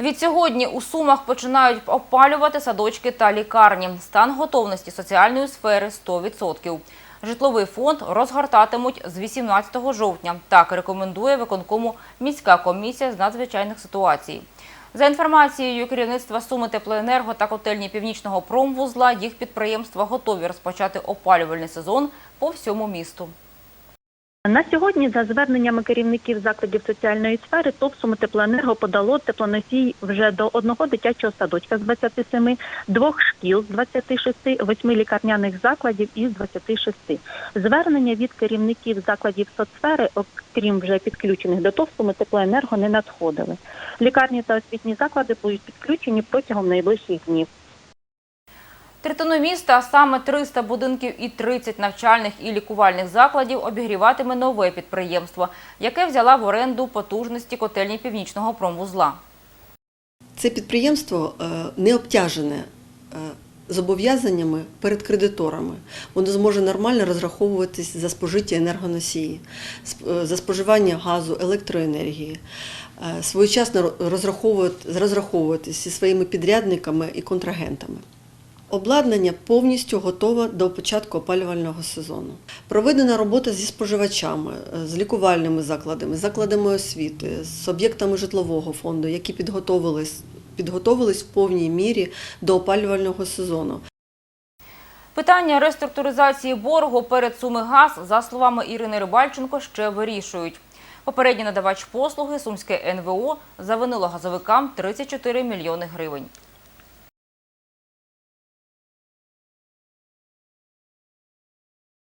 Від сьогодні у Сумах починають опалювати садочки та лікарні. Стан готовності соціальної сфери 100%. Житловий фонд розгортатимуть з 18 жовтня. Так рекомендує виконкому міська комісія з надзвичайних ситуацій. За інформацією керівництва Суми Теплоенерго та котельні Північного промвузла, їх підприємства готові розпочати опалювальний сезон по всьому місту. На сьогодні, за зверненнями керівників закладів соціальної сфери, ТОВ «Суми Теплоенерго подало теплоносій вже до одного дитячого садочка з 27, двох шкіл з 26, восьми лікарняних закладів із 26. Звернення від керівників закладів соцсфери, окрім вже підключених до ТОВ «Суми Теплоенерго, не надходили. Лікарні та освітні заклади будуть підключені протягом найближчих днів. Третину міста, а саме 300 будинків і 30 навчальних і лікувальних закладів обігріватиме нове підприємство, яке взяла в оренду потужності котельні Північного промвузла. Це підприємство е, не обтяжене е, зобов'язаннями перед кредиторами. Воно зможе нормально розраховуватись за спожиття енергоносії, е, за споживання газу, електроенергії, своєчасно розраховуватись зі своїми підрядниками і контрагентами. Обладнання повністю готове до початку опалювального сезону. Проведена робота зі споживачами, е, з лікувальними закладами, закладами освіти, з об'єктами житлового фонду, які підготовились, підготовились в повній мірі до опалювального сезону. Питання реструктуризації боргу перед Сумигаз, за словами Ірини Рибальченко, ще вирішують. Попередній надавач послуги Сумське НВО завинило газовикам 34 мільйони гривень.